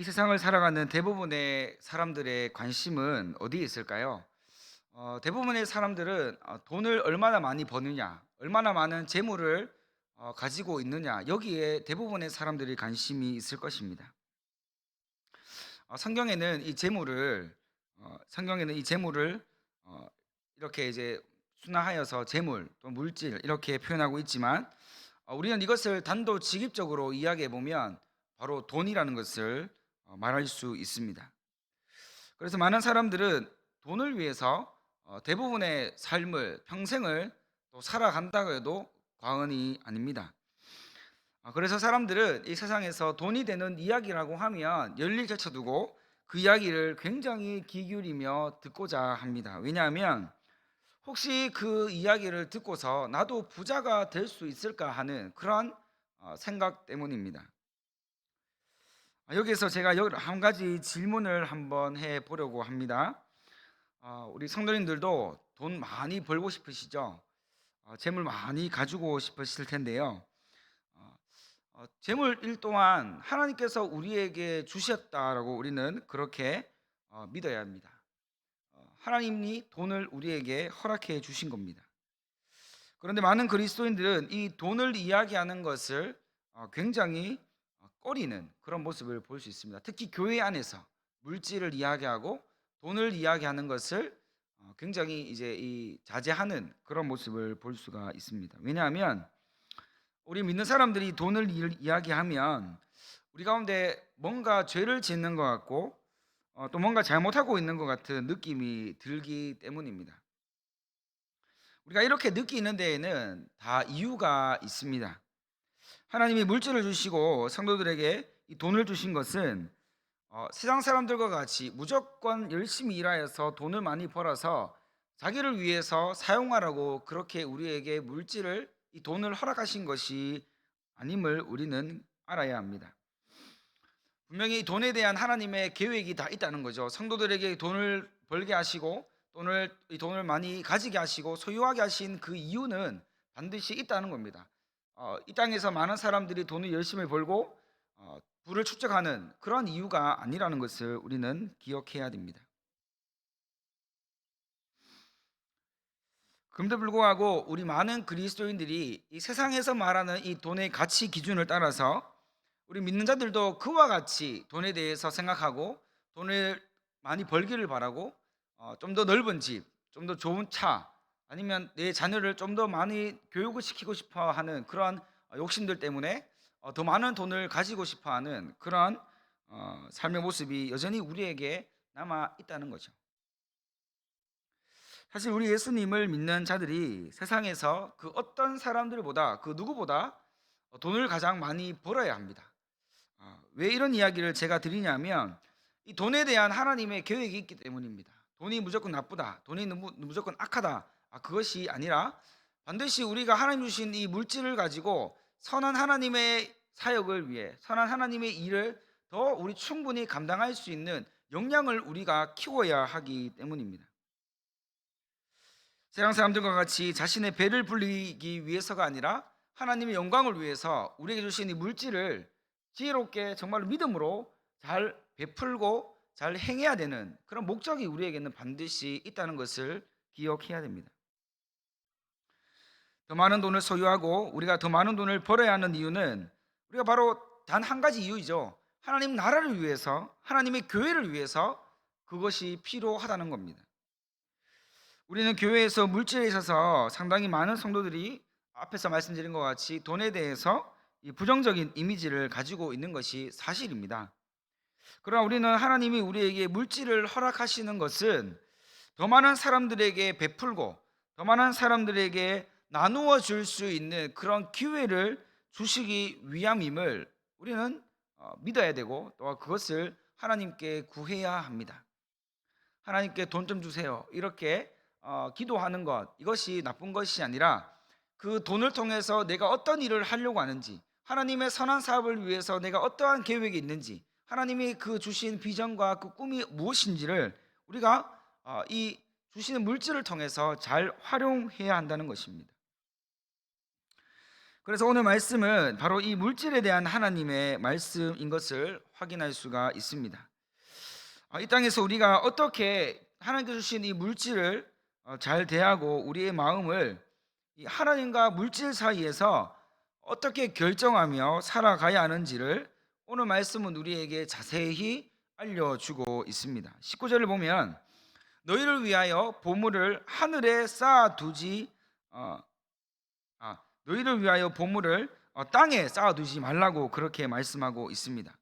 이 세상을 살아가는 대부분의 사람들의 관심은 어디에 있을까요? 어, 대부분의 사람들은 어, 돈을 얼마나 많이 버느냐, 얼마나 많은 재물을 어, 가지고 있느냐, 여기에 대부분의 사람들이 관심이 있을 것입니다. 어, 성경에는 이 재물을 어, 성경에는 이 재물을 어, 이렇게 이제 순화하여서 재물 또 물질 이렇게 표현하고 있지만 어, 우리는 이것을 단도직입적으로 이야기해 보면 바로 돈이라는 것을 어, 말할 수 있습니다. 그래서 많은 사람들은 돈을 위해서 어, 대부분의 삶을 평생을 또 살아간다고 해도 과언이 아닙니다. 아, 그래서 사람들은 이 세상에서 돈이 되는 이야기라고 하면 열일 제쳐두고 그 이야기를 굉장히 귀 기울이며 듣고자 합니다. 왜냐하면 혹시 그 이야기를 듣고서 나도 부자가 될 수 있을까 하는 그러한 어, 생각 때문입니다. 아, 여기서 제가 여- 한 가지 질문을 한번 해 보려고 합니다. 어, 우리 성도님들도 돈 많이 벌고 싶으시죠? 어, 재물 많이 가지고 싶으실 텐데요. 어, 어, 재물 일 또한 하나님께서 우리에게 주셨다라고 우리는 그렇게 어, 믿어야 합니다. 어, 하나님이 돈을 우리에게 허락해 주신 겁니다. 그런데 많은 그리스도인들은 이 돈을 이야기하는 것을 어, 굉장히 어, 꺼리는 그런 모습을 볼 수 있습니다. 특히 교회 안에서 물질을 이야기하고 돈을 이야기하는 것을 어, 굉장히 이제 이 자제하는 그런 모습을 볼 수가 있습니다. 왜냐하면 우리 믿는 사람들이 돈을 이- 이야기하면 우리 가운데 뭔가 죄를 짓는 것 같고 어, 또 뭔가 잘못하고 있는 것 같은 느낌이 들기 때문입니다. 우리가 이렇게 느끼는 데에는 다 이유가 있습니다. 하나님이 물질을 주시고 성도들에게 이 돈을 주신 것은 어, 세상 사람들과 같이 무조건 열심히 일하여서 돈을 많이 벌어서 자기를 위해서 사용하라고 그렇게 우리에게 물질을 이 돈을 허락하신 것이 아님을 우리는 알아야 합니다. 분명히 이 돈에 대한 하나님의 계획이 다 있다는 거죠. 성도들에게 돈을 벌게 하시고 돈을 이 돈을 많이 가지게 하시고 소유하게 하신 그 이유는 반드시 있다는 겁니다. 어, 이 땅에서 많은 사람들이 돈을 열심히 벌고 어, 부를 축적하는 그런 이유가 아니라는 것을 우리는 기억해야 됩니다. 그럼에도 불구하고 우리 많은 그리스도인들이 이 세상에서 말하는 이 돈의 가치 기준을 따라서 우리 믿는 자들도 그와 같이 돈에 대해서 생각하고 돈을 많이 벌기를 바라고 어, 좀더 넓은 집, 좀 더 좋은 차, 아니면 내 자녀를 좀 더 많이 교육을 시키고 싶어 하는 어, 욕심들 때문에 어, 더 많은 돈을 가지고 싶어 하는 그러한 어, 삶의 모습이 여전히 우리에게 남아 있다는 거죠. 사실 우리 예수님을 믿는 자들이 세상에서 그 어떤 사람들보다 그 누구보다 어, 돈을 가장 많이 벌어야 합니다. 아, 왜 이런 이야기를 제가 드리냐면 이 돈에 대한 하나님의 계획이 있기 때문입니다. 돈이 무조건 나쁘다, 돈이 무조건 악하다, 아, 그것이 아니라 반드시 우리가 하나님 주신 이 물질을 가지고 선한 하나님의 사역을 위해 선한 하나님의 일을 더 우리 충분히 감당할 수 있는 역량을 우리가 키워야 하기 때문입니다. 세상 사람들과 같이 자신의 배를 불리기 위해서가 아니라 하나님의 영광을 위해서 우리에게 주신 이 물질을 지혜롭게 정말 믿음으로 잘 베풀고 잘 행해야 되는 그런 목적이 우리에게는 반드시 있다는 것을 기억해야 됩니다. 더 많은 돈을 소유하고 우리가 더 많은 돈을 벌어야 하는 이유는 우리가 바로 단 한 가지 이유이죠. 하나님 나라를 위해서, 하나님의 교회를 위해서 그것이 필요하다는 겁니다. 우리는 교회에서 물질에 있어서 상당히 많은 성도들이 앞에서 말씀드린 것 같이 돈에 대해서 이 부정적인 이미지를 가지고 있는 것이 사실입니다. 그러나 우리는 하나님이 우리에게 물질을 허락하시는 것은 더 많은 사람들에게 베풀고 더 많은 사람들에게 나누어 줄 수 있는 그런 기회를 주시기 위함임을 우리는 어, 믿어야 되고 또 그것을 하나님께 구해야 합니다. 하나님께 돈 좀 주세요. 이렇게 어, 기도하는 것 이것이 나쁜 것이 아니라 그 돈을 통해서 내가 어떤 일을 하려고 하는지 하나님의 선한 사업을 위해서 내가 어떠한 계획이 있는지 하나님이 그 주신 비전과 그 꿈이 무엇인지를 우리가 어, 이 주시는 물질을 통해서 잘 활용해야 한다는 것입니다. 그래서 오늘 말씀은 바로 이 물질에 대한 하나님의 말씀인 것을 확인할 수가 있습니다. 아, 이 땅에서 우리가 어떻게 하나님께 주신 이 물질을 어, 잘 대하고 우리의 마음을 이 하나님과 물질 사이에서 어떻게 결정하며 살아가야 하는지를 오늘 말씀은 우리에게 자세히 알려주고 있습니다. 19절을 보면 너희를 위하여 보물을 하늘에 쌓아두지 어, 아, 너희를 위하여 보물을 어, 땅에 쌓아두지 말라고 그렇게 말씀하고 있습니다.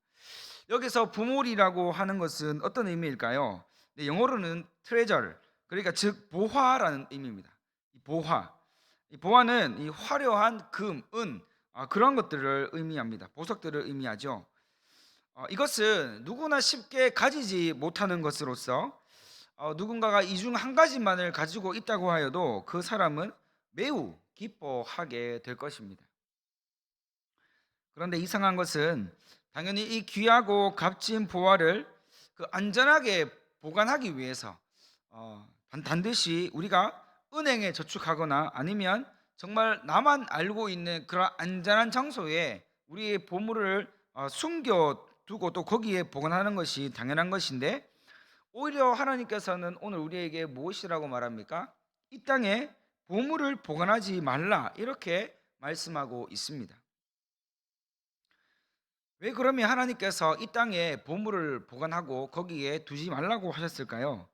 여기서 보물이라고 하는 것은 어떤 의미일까요? 네, 영어로는 treasure 그러니까 즉 보화라는 의미입니다. 이 보화, 이 보화는 이 화려한 금, 은 아, 그런 것들을 의미합니다. 보석들을 의미하죠. 어, 이것은 누구나 쉽게 가지지 못하는 것으로서 어, 누군가가 이 중 한 가지만을 가지고 있다고 하여도 그 사람은 매우 기뻐하게 될 것입니다. 그런데 이상한 것은 당연히 이 귀하고 값진 보화를 그 안전하게 보관하기 위해서 어, 반- 반드시 우리가 은행에 저축하거나 아니면 정말 나만 알고 있는 그런 안전한 장소에 우리의 보물을 어, 숨겨두고 또 거기에 보관하는 것이 당연한 것인데 오히려 하나님께서는 오늘 우리에게 무엇이라고 말합니까? 이 땅에 보물을 보관하지 말라 이렇게 말씀하고 있습니다. 왜 그러면 하나님께서 이 땅에 보물을 보관하고 거기에 두지 말라고 하셨을까요?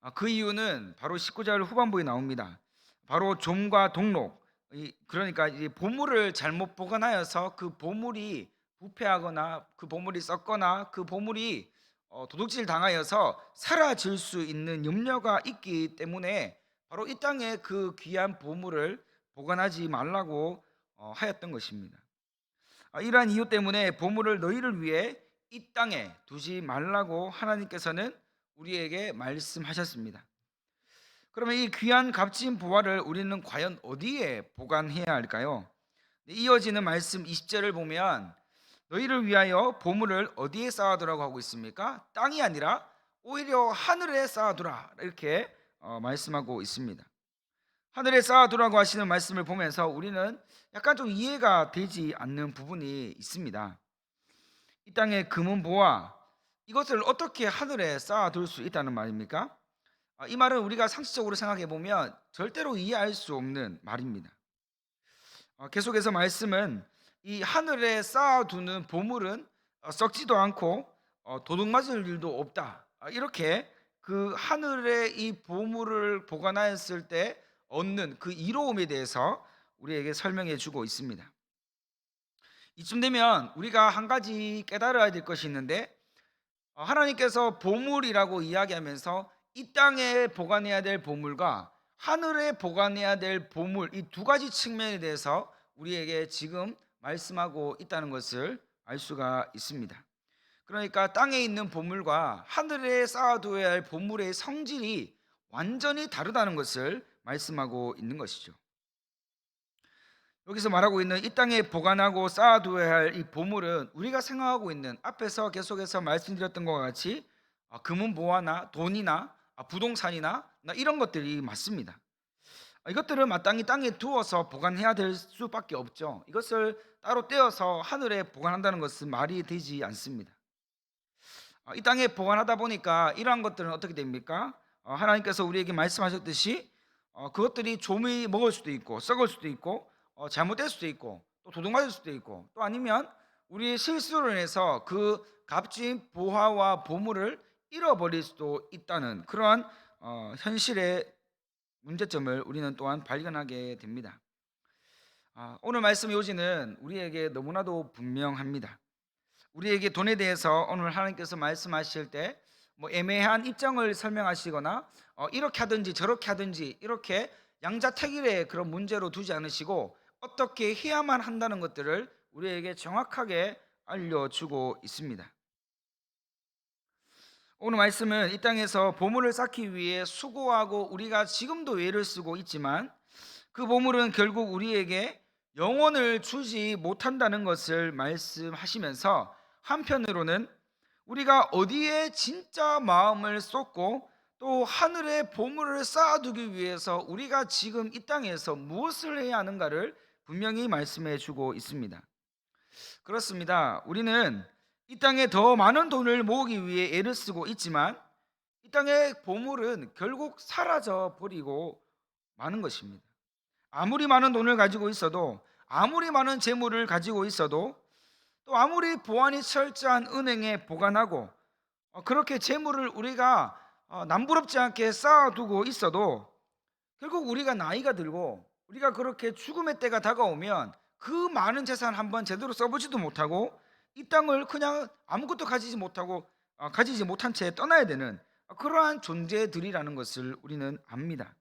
아, 그 이유는 바로 19절 후반부에 나옵니다. 바로 좀과 동록, 이- 그러니까 이 보물을 잘못 보관하여서 그 보물이 부패하거나 그 보물이 썩거나 그 보물이 어, 도둑질 당하여서 사라질 수 있는 염려가 있기 때문에 바로 이 땅에 그 귀한 보물을 보관하지 말라고 어, 하였던 것입니다. 아, 이러한 이유 때문에 보물을 너희를 위해 이 땅에 두지 말라고 하나님께서는 우리에게 말씀하셨습니다. 그러면 이 귀한 값진 보화를 우리는 과연 어디에 보관해야 할까요? 네, 이어지는 말씀 20절을 보면 너희를 위하여 보물을 어디에 쌓아두라고 하고 있습니까? 땅이 아니라 오히려 하늘에 쌓아두라 이렇게 어, 말씀하고 있습니다. 하늘에 쌓아두라고 하시는 말씀을 보면서 우리는 약간 좀 이해가 되지 않는 부분이 있습니다. 이 땅의 금은 보화 이것을 어떻게 하늘에 쌓아둘 수 있다는 말입니까? 아, 이 말은 우리가 상식적으로 생각해 보면 절대로 이해할 수 없는 말입니다. 어, 계속해서 말씀은 이 하늘에 쌓아두는 보물은 어, 썩지도 않고 어, 도둑 맞을 일도 없다. 아, 이렇게 그 하늘에 이 보물을 보관하였을 때 얻는 그 이로움에 대해서 우리에게 설명해 주고 있습니다. 이쯤 되면 우리가 한 가지 깨달아야 될 것이 있는데 어, 하나님께서 보물이라고 이야기하면서 이 땅에 보관해야 될 보물과 하늘에 보관해야 될 보물 이 두 가지 측면에 대해서 우리에게 지금 말씀하고 있다는 것을 알 수가 있습니다. 그러니까 땅에 있는 보물과 하늘에 쌓아두어야 할 보물의 성질이 완전히 다르다는 것을 말씀하고 있는 것이죠. 여기서 말하고 있는 이 땅에 보관하고 쌓아두어야 할 이 보물은 우리가 생각하고 있는 앞에서 계속해서 말씀드렸던 것과 같이 아, 금은 보화나 돈이나 아, 부동산이나 나 이런 것들이 맞습니다. 아, 이것들은 마땅히 땅에 두어서 보관해야 될 수밖에 없죠. 이것을 따로 떼어서 하늘에 보관한다는 것은 말이 되지 않습니다. 아, 이 땅에 보관하다 보니까 이러한 것들은 어떻게 됩니까? 어, 하나님께서 우리에게 말씀하셨듯이 어, 그것들이 좀이 먹을 수도 있고 썩을 수도 있고 어, 잘못될 수도 있고 또 도둑맞을 수도 있고 또 아니면 우리의 실수로 인해서 그 값진 보화와 보물을 잃어버릴 수도 있다는 그러한 어, 현실의 문제점을 우리는 또한 발견하게 됩니다. 아, 오늘 말씀 요지는 우리에게 너무나도 분명합니다. 우리에게 돈에 대해서 오늘 하나님께서 말씀하실 때 뭐 애매한 입장을 설명하시거나 어, 이렇게 하든지 저렇게 하든지 이렇게 양자택일의 그런 문제로 두지 않으시고 어떻게 해야만 한다는 것들을 우리에게 정확하게 알려주고 있습니다. 오늘 말씀은 이 땅에서 보물을 쌓기 위해 수고하고 우리가 지금도 애를 쓰고 있지만 그 보물은 결국 우리에게 영원을 주지 못한다는 것을 말씀하시면서 한편으로는 우리가 어디에 진짜 마음을 쏟고 또 하늘에 보물을 쌓아두기 위해서 우리가 지금 이 땅에서 무엇을 해야 하는가를 분명히 말씀해 주고 있습니다. 그렇습니다. 우리는 이 땅에 더 많은 돈을 모으기 위해 애를 쓰고 있지만 이 땅의 보물은 결국 사라져 버리고 마는 것입니다. 아무리 많은 돈을 가지고 있어도 아무리 많은 재물을 가지고 있어도 또 아무리 보안이 철저한 은행에 보관하고 어, 그렇게 재물을 우리가 어, 남부럽지 않게 쌓아두고 있어도 결국 우리가 나이가 들고 우리가 그렇게 죽음의 때가 다가오면 그 많은 재산 한번 제대로 써보지도 못하고 이 땅을 그냥 아무것도 가지지 못하고 어, 가지지 못한 채 떠나야 되는 그러한 존재들이라는 것을 우리는 압니다.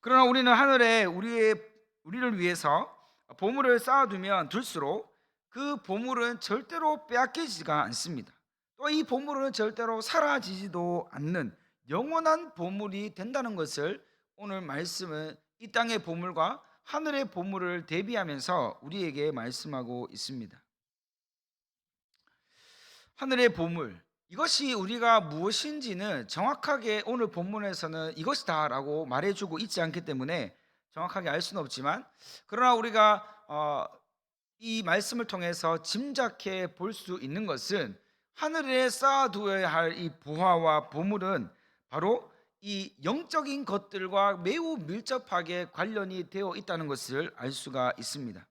그러나 우리는 하늘에 우리의 우리를 위해서 보물을 쌓아두면 둘수록 그 보물은 절대로 빼앗기지가 않습니다. 또 이 보물은 절대로 사라지지도 않는 영원한 보물이 된다는 것을 오늘 말씀은 이 땅의 보물과 하늘의 보물을 대비하면서 우리에게 말씀하고 있습니다. 하늘의 보물 이것이 우리가 무엇인지는 정확하게 오늘 본문에서는 이것이다라고 말해주고 있지 않기 때문에 정확하게 알 수는 없지만 그러나 우리가 어, 이 말씀을 통해서 짐작해 볼 수 있는 것은 하늘에 쌓아두어야 할 이 부화와 보물은 바로 이 영적인 것들과 매우 밀접하게 관련이 되어 있다는 것을 알 수가 있습니다.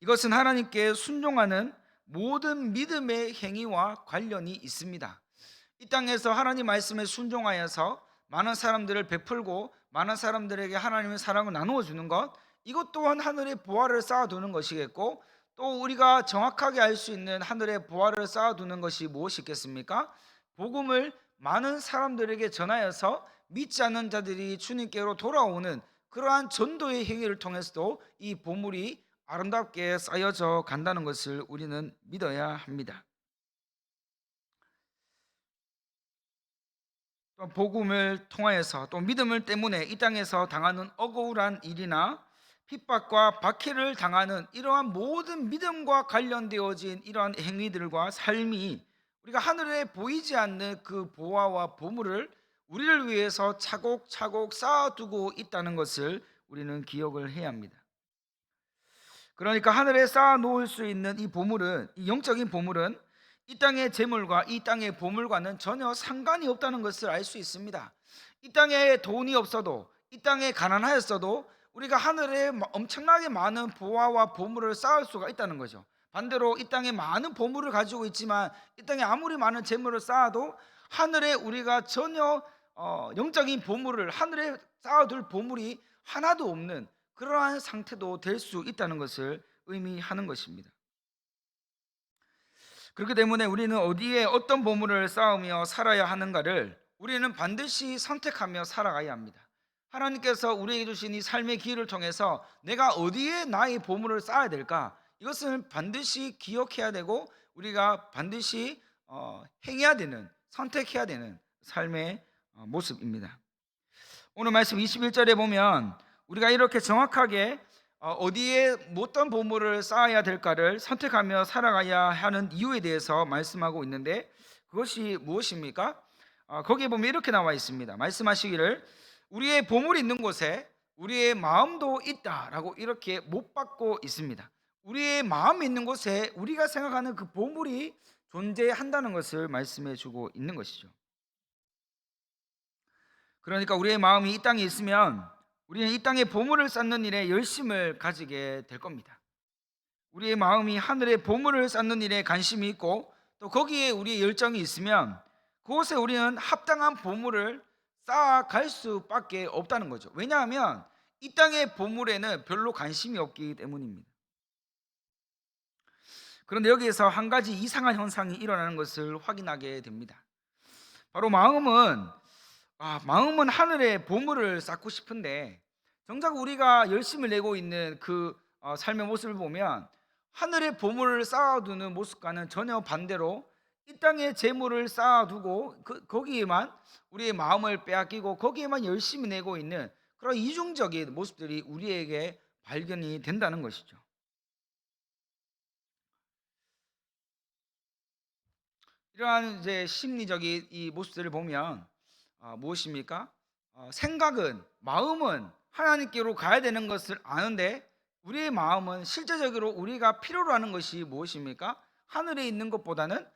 이것은 하나님께 순종하는 모든 믿음의 행위와 관련이 있습니다. 이 땅에서 하나님 말씀에 순종하여서 많은 사람들을 베풀고 많은 사람들에게 하나님의 사랑을 나누어 주는 것 이것 또한 하늘의 보화를 쌓아두는 것이겠고 또 우리가 정확하게 알 수 있는 하늘의 보화를 쌓아두는 것이 무엇이 있겠습니까? 복음을 많은 사람들에게 전하여서 믿지 않는 자들이 주님께로 돌아오는 그러한 전도의 행위를 통해서도 이 보물이 아름답게 쌓여져 간다는 것을 우리는 믿어야 합니다. 또 복음을 통하여서 또 믿음을 때문에 이 땅에서 당하는 억울한 일이나 핍박과 박해를 당하는 이러한 모든 믿음과 관련되어진 이러한 행위들과 삶이 우리가 하늘에 보이지 않는 그 보화와 보물을 우리를 위해서 차곡차곡 쌓아두고 있다는 것을 우리는 기억을 해야 합니다. 그러니까 하늘에 쌓아 놓을 수 있는 이 보물은 이 영적인 보물은 이 땅의 재물과 이 땅의 보물과는 전혀 상관이 없다는 것을 알 수 있습니다. 이 땅에 돈이 없어도 이 땅에 가난하였어도 우리가 하늘에 엄청나게 많은 보화와 보물을 쌓을 수가 있다는 거죠. 반대로 이 땅에 많은 보물을 가지고 있지만 이 땅에 아무리 많은 재물을 쌓아도 하늘에 우리가 전혀 어, 영적인 보물을 하늘에 쌓아둘 보물이 하나도 없는 그러한 상태도 될 수 있다는 것을 의미하는 것입니다. 그렇기 때문에 우리는 어디에 어떤 보물을 쌓으며 살아야 하는가를 우리는 반드시 선택하며 살아가야 합니다. 하나님께서 우리에게 주신 이 삶의 기회를 통해서 내가 어디에 나의 보물을 쌓아야 될까? 이것을 반드시 기억해야 되고 우리가 반드시 어, 행해야 되는 선택해야 되는 삶의 어, 모습입니다. 오늘 말씀 21절에 보면 우리가 이렇게 정확하게 어, 어디에 어떤 보물을 쌓아야 될까를 선택하며 살아가야 하는 이유에 대해서 말씀하고 있는데 그것이 무엇입니까? 어, 거기에 보면 이렇게 나와 있습니다. 말씀하시기를 우리의 보물이 있는 곳에 우리의 마음도 있다라고 이렇게 못 받고 있습니다. 우리의 마음이 있는 곳에 우리가 생각하는 그 보물이 존재한다는 것을 말씀해 주고 있는 것이죠. 그러니까 우리의 마음이 이 땅에 있으면 우리는 이 땅에 보물을 쌓는 일에 열심을 가지게 될 겁니다. 우리의 마음이 하늘의 보물을 쌓는 일에 관심이 있고 또 거기에 우리의 열정이 있으면 그곳에 우리는 합당한 보물을 쌓아갈 수밖에 없다는 거죠. 왜냐하면 이 땅의 보물에는 별로 관심이 없기 때문입니다. 그런데 여기에서 한 가지 이상한 현상이 일어나는 것을 확인하게 됩니다. 바로 마음은 아, 마음은 하늘의 보물을 쌓고 싶은데 정작 우리가 열심을 내고 있는 그 어, 삶의 모습을 보면 하늘의 보물을 쌓아두는 모습과는 전혀 반대로 이 땅에 재물을 쌓아두고 그, 거기에만 우리의 마음을 빼앗기고 거기에만 열심히 내고 있는 그런 이중적인 모습들이 우리에게 발견이 된다는 것이죠. 이러한 이제 심리적인 이 모습들을 보면 어, 무엇입니까? 어, 생각은 마음은 하나님께로 가야 되는 것을 아는데 우리의 마음은 실제적으로 우리가 필요로 하는 것이 무엇입니까? 하늘에 있는 것보다는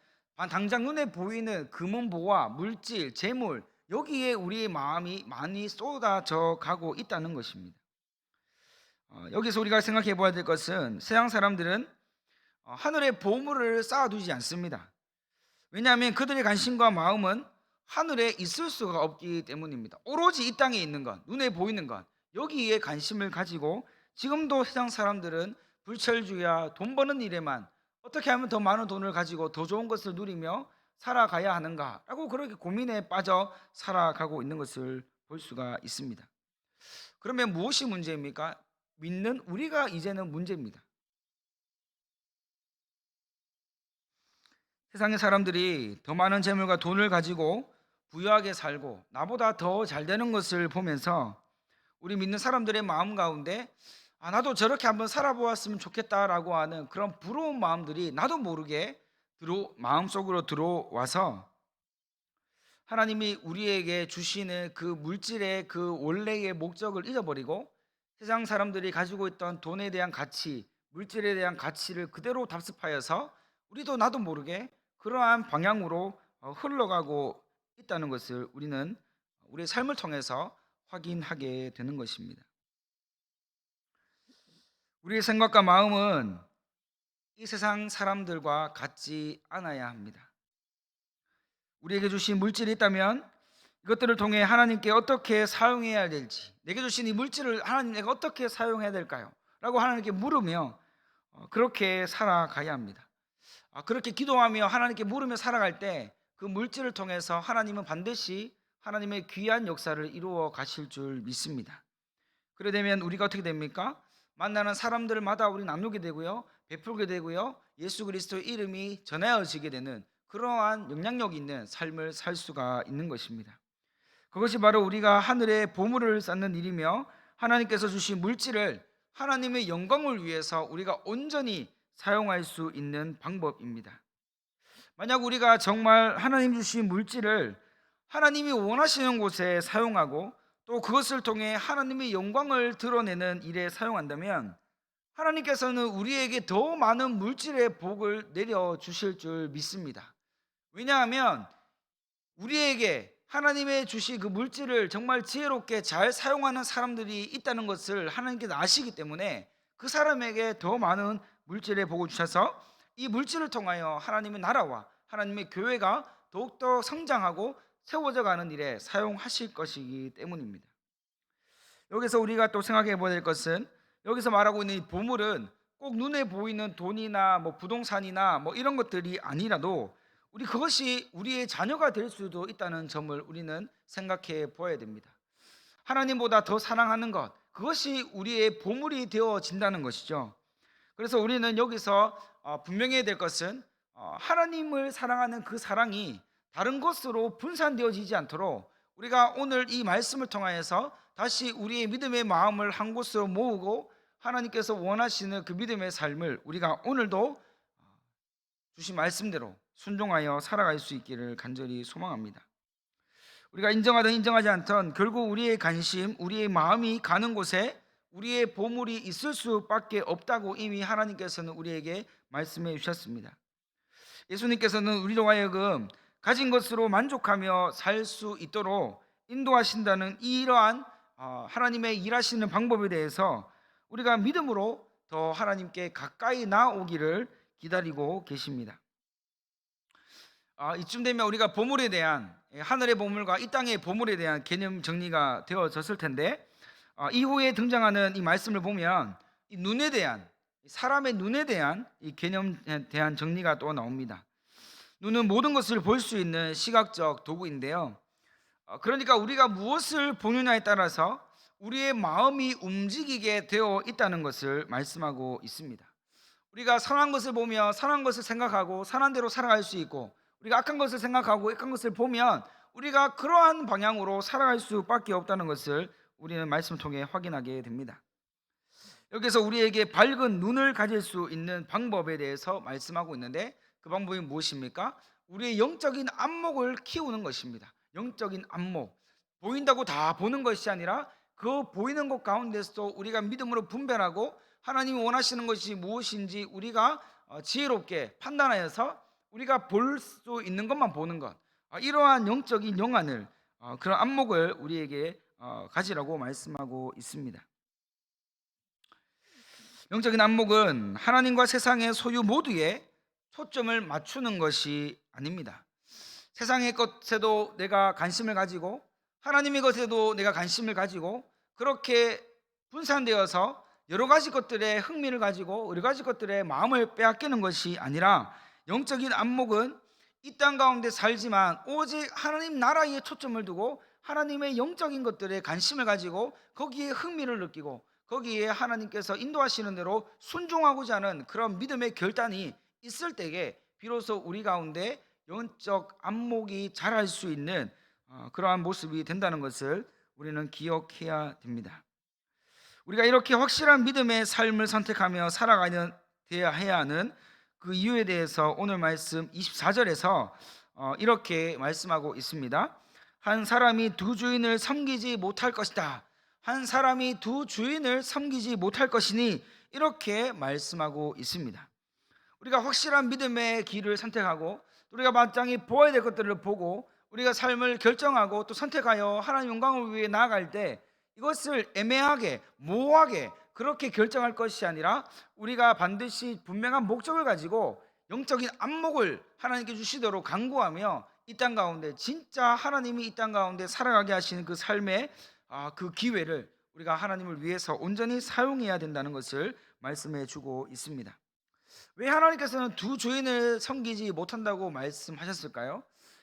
당장 눈에 보이는 금은보와 물질, 재물 여기에 우리의 마음이 많이 쏟아져 가고 있다는 것입니다. 어, 여기서 우리가 생각해 봐야 될 것은 세상 사람들은 어, 하늘에 보물을 쌓아두지 않습니다. 왜냐하면 그들의 관심과 마음은 하늘에 있을 수가 없기 때문입니다. 오로지 이 땅에 있는 것, 눈에 보이는 것, 여기에 관심을 가지고 지금도 세상 사람들은 불철주야 돈 버는 일에만 어떻게 하면 더 많은 돈을 가지고 더 좋은 것을 누리며 살아가야 하는가라고 그렇게 고민에 빠져 살아가고 있는 것을 볼 수가 있습니다. 그러면 무엇이 문제입니까? 믿는 우리가 이제는 문제입니다. 세상의 사람들이 더 많은 재물과 돈을 가지고 부유하게 살고 나보다 더 잘 되는 것을 보면서 우리 믿는 사람들의 마음 가운데 아, 나도 저렇게 한번 살아보았으면 좋겠다라고 하는 그런 부러운 마음들이 나도 모르게 들어 마음속으로 들어와서 하나님이 우리에게 주시는 그 물질의 그 원래의 목적을 잊어버리고 세상 사람들이 가지고 있던 돈에 대한 가치, 물질에 대한 가치를 그대로 답습하여서 우리도 나도 모르게 그러한 방향으로 어, 흘러가고 있다는 것을 우리는 우리의 삶을 통해서 확인하게 되는 것입니다. 우리의 생각과 마음은 이 세상 사람들과 같지 않아야 합니다. 우리에게 주신 물질이 있다면 이것들을 통해 하나님께 어떻게 사용해야 될지, 내게 주신 이 물질을 하나님 내가 어떻게 사용해야 될까요? 라고 하나님께 물으며 어, 그렇게 살아가야 합니다. 아, 그렇게 기도하며 하나님께 물으며 살아갈 때 그 물질을 통해서 하나님은 반드시 하나님의 귀한 역사를 이루어 가실 줄 믿습니다. 그래 되면 우리가 어떻게 됩니까? 만나는 사람들마다 우리 나누게 되고요. 베풀게 되고요. 예수 그리스도의 이름이 전하여지게 되는 그러한 영향력 있는 삶을 살 수가 있는 것입니다. 그것이 바로 우리가 하늘에 보물을 쌓는 일이며 하나님께서 주신 물질을 하나님의 영광을 위해서 우리가 온전히 사용할 수 있는 방법입니다. 만약 우리가 정말 하나님 주신 물질을 하나님이 원하시는 곳에 사용하고 또 그것을 통해 하나님의 영광을 드러내는 일에 사용한다면 하나님께서는 우리에게 더 많은 물질의 복을 내려 주실 줄 믿습니다. 왜냐하면 우리에게 하나님의 주신 그 물질을 정말 지혜롭게 잘 사용하는 사람들이 있다는 것을 하나님께서 아시기 때문에 그 사람에게 더 많은 물질의 복을 주셔서 이 물질을 통하여 하나님의 나라와 하나님의 교회가 더욱더 성장하고 세워져 가는 일에 사용하실 것이기 때문입니다. 여기서 우리가 또 생각해 봐야 될 것은 여기서 말하고 있는 이 보물은 꼭 눈에 보이는 돈이나 뭐 부동산이나 뭐 이런 것들이 아니라도 우리 그것이 우리의 자녀가 될 수도 있다는 점을 우리는 생각해 보아야 됩니다. 하나님보다 더 사랑하는 것, 그것이 우리의 보물이 되어진다는 것이죠. 그래서 우리는 여기서 어, 분명해야 될 것은 어, 하나님을 사랑하는 그 사랑이 다른 것으로 분산되어지지 않도록 우리가 오늘 이 말씀을 통하여서 다시 우리의 믿음의 마음을 한 곳으로 모으고 하나님께서 원하시는 그 믿음의 삶을 우리가 오늘도 주신 말씀대로 순종하여 살아갈 수 있기를 간절히 소망합니다. 우리가 인정하든 인정하지 않든 결국 우리의 관심, 우리의 마음이 가는 곳에 우리의 보물이 있을 수밖에 없다고 이미 하나님께서는 우리에게 말씀해 주셨습니다. 예수님께서는 우리로 하여금 가진 것으로 만족하며 살 수 있도록 인도하신다는 이러한 어, 하나님의 일하시는 방법에 대해서 우리가 믿음으로 더 하나님께 가까이 나오기를 기다리고 계십니다. 아, 이쯤 되면 우리가 보물에 대한 예, 하늘의 보물과 이 땅의 보물에 대한 개념 정리가 되어졌을 텐데 아, 이후에 등장하는 이 말씀을 보면 이 눈에 대한 사람의 눈에 대한 이 개념에 대한 정리가 또 나옵니다. 눈은 모든 것을 볼 수 있는 시각적 도구인데요. 어, 그러니까 우리가 무엇을 보느냐에 따라서 우리의 마음이 움직이게 되어 있다는 것을 말씀하고 있습니다. 우리가 선한 것을 보며 선한 것을 생각하고 선한 대로 살아갈 수 있고 우리가 악한 것을 생각하고 악한 것을 보면 우리가 그러한 방향으로 살아갈 수밖에 없다는 것을 우리는 말씀을 통해 확인하게 됩니다. 여기서 우리에게 밝은 눈을 가질 수 있는 방법에 대해서 말씀하고 있는데 그 방법이 무엇입니까? 우리의 영적인 안목을 키우는 것입니다. 영적인 안목. 보인다고 다 보는 것이 아니라 그 보이는 것 가운데서도 우리가 믿음으로 분별하고 하나님이 원하시는 것이 무엇인지 우리가 어, 지혜롭게 판단하여서 우리가 볼 수 있는 것만 보는 것 아, 이러한 영적인 영안을 어, 그런 안목을 우리에게 어, 가지라고 말씀하고 있습니다. 영적인 안목은 하나님과 세상의 소유 모두에 초점을 맞추는 것이 아닙니다. 세상의 것에도 내가 관심을 가지고 하나님의 것에도 내가 관심을 가지고 그렇게 분산되어서 여러 가지 것들에 흥미를 가지고 여러 가지 것들에 마음을 빼앗기는 것이 아니라 영적인 안목은 이 땅 가운데 살지만 오직 하나님 나라에 초점을 두고 하나님의 영적인 것들에 관심을 가지고 거기에 흥미를 느끼고 거기에 하나님께서 인도하시는 대로 순종하고자 하는 그런 믿음의 결단이 있을 때에 비로소 우리 가운데 영적 안목이 자랄 수 있는 어, 그러한 모습이 된다는 것을 우리는 기억해야 됩니다. 우리가 이렇게 확실한 믿음의 삶을 선택하며 살아가야 해야 하는 그 이유에 대해서 오늘 말씀 24절에서 어, 이렇게 말씀하고 있습니다. 한 사람이 두 주인을 섬기지 못할 것이다. 한 사람이 두 주인을 섬기지 못할 것이니 이렇게 말씀하고 있습니다. 우리가 확실한 믿음의 길을 선택하고 우리가 마땅히 보아야 될 것들을 보고 우리가 삶을 결정하고 또 선택하여 하나님 영광을 위해 나아갈 때 이것을 애매하게 모호하게 그렇게 결정할 것이 아니라 우리가 반드시 분명한 목적을 가지고 영적인 안목을 하나님께 주시도록 간구하며 이 땅 가운데 진짜 하나님이 이 땅 가운데 살아가게 하시는 그 삶의 아, 그 기회를 우리가 하나님을 위해서 온전히 사용해야 된다는 것을 말씀해 주고 있습니다. 왜 하나님께서는 두 주인을 섬기지 못한다고 말씀하셨을까요?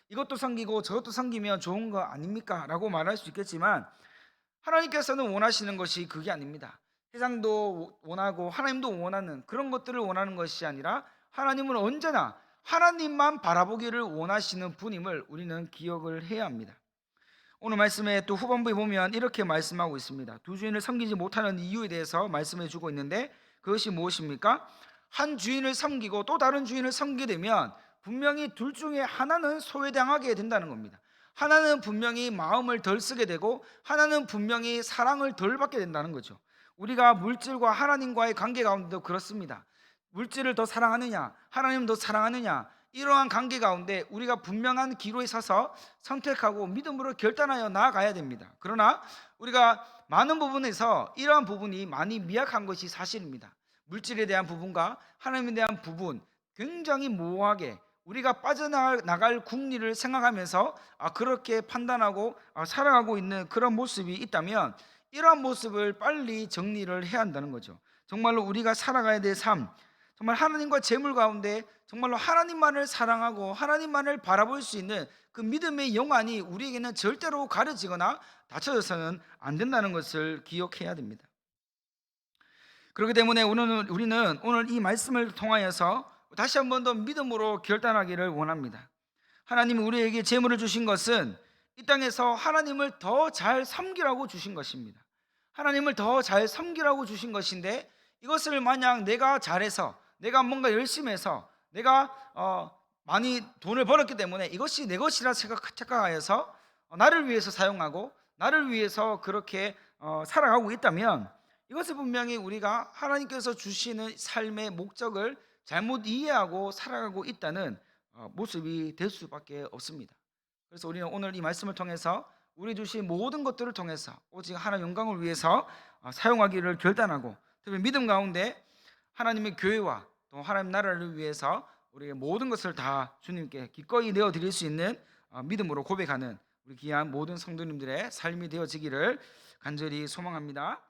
이것도 섬기고 저것도 섬기면 좋은 거 아닙니까? 라고 말할 수 있겠지만 하나님께서는 원하시는 것이 그게 아닙니다. 세상도 원하고 하나님도 원하는 그런 것들을 원하는 것이 아니라 하나님은 언제나 하나님만 바라보기를 원하시는 분임을 우리는 기억을 해야 합니다. 오늘 말씀에 또 후반부에 보면 이렇게 말씀하고 있습니다. 두 주인을 섬기지 못하는 이유에 대해서 말씀해 주고 있는데 그것이 무엇입니까? 한 주인을 섬기고 또 다른 주인을 섬기게 되면 분명히 둘 중에 하나는 소외당하게 된다는 겁니다. 하나는 분명히 마음을 덜 쓰게 되고 하나는 분명히 사랑을 덜 받게 된다는 거죠. 우리가 물질과 하나님과의 관계 가운데도 그렇습니다. 물질을 더 사랑하느냐, 하나님을 더 사랑하느냐, 이러한 관계 가운데 우리가 분명한 기로에 서서 선택하고 믿음으로 결단하여 나아가야 됩니다. 그러나 우리가 많은 부분에서 이러한 부분이 많이 미약한 것이 사실입니다. 물질에 대한 부분과 하나님에 대한 부분 굉장히 모호하게 우리가 빠져나갈 국리를 생각하면서 아, 그렇게 판단하고 아, 살아가고 있는 그런 모습이 있다면 이러한 모습을 빨리 정리를 해야 한다는 거죠. 정말로 우리가 살아가야 될 삶, 정말 하나님과 재물 가운데 정말로 하나님만을 사랑하고 하나님만을 바라볼 수 있는 그 믿음의 영안이 우리에게는 절대로 가려지거나 닫혀져서는 안 된다는 것을 기억해야 됩니다. 그렇기 때문에 오늘 우리는 오늘 이 말씀을 통하여서 다시 한 번 더 믿음으로 결단하기를 원합니다. 하나님이 우리에게 재물을 주신 것은 이 땅에서 하나님을 더 잘 섬기라고 주신 것입니다. 하나님을 더 잘 섬기라고 주신 것인데 이것을 만약 내가 잘해서 내가 뭔가 열심히 해서 내가 어, 많이 돈을 벌었기 때문에 이것이 내 것이라 생각, 착각하여서 어, 나를 위해서 사용하고 나를 위해서 그렇게 어, 살아가고 있다면 이것을 분명히 우리가 하나님께서 주시는 삶의 목적을 잘못 이해하고 살아가고 있다는 어, 모습이 될 수밖에 없습니다. 그래서 우리는 오늘 이 말씀을 통해서 우리 주신 모든 것들을 통해서 오직 하나님 영광을 위해서 어, 사용하기를 결단하고 특히 믿음 가운데 하나님의 교회와 또 하나님 나라를 위해서 우리의 모든 것을 다 주님께 기꺼이 내어 드릴 수 있는 어, 믿음으로 고백하는 우리 귀한 모든 성도님들의 삶이 되어지기를 간절히 소망합니다.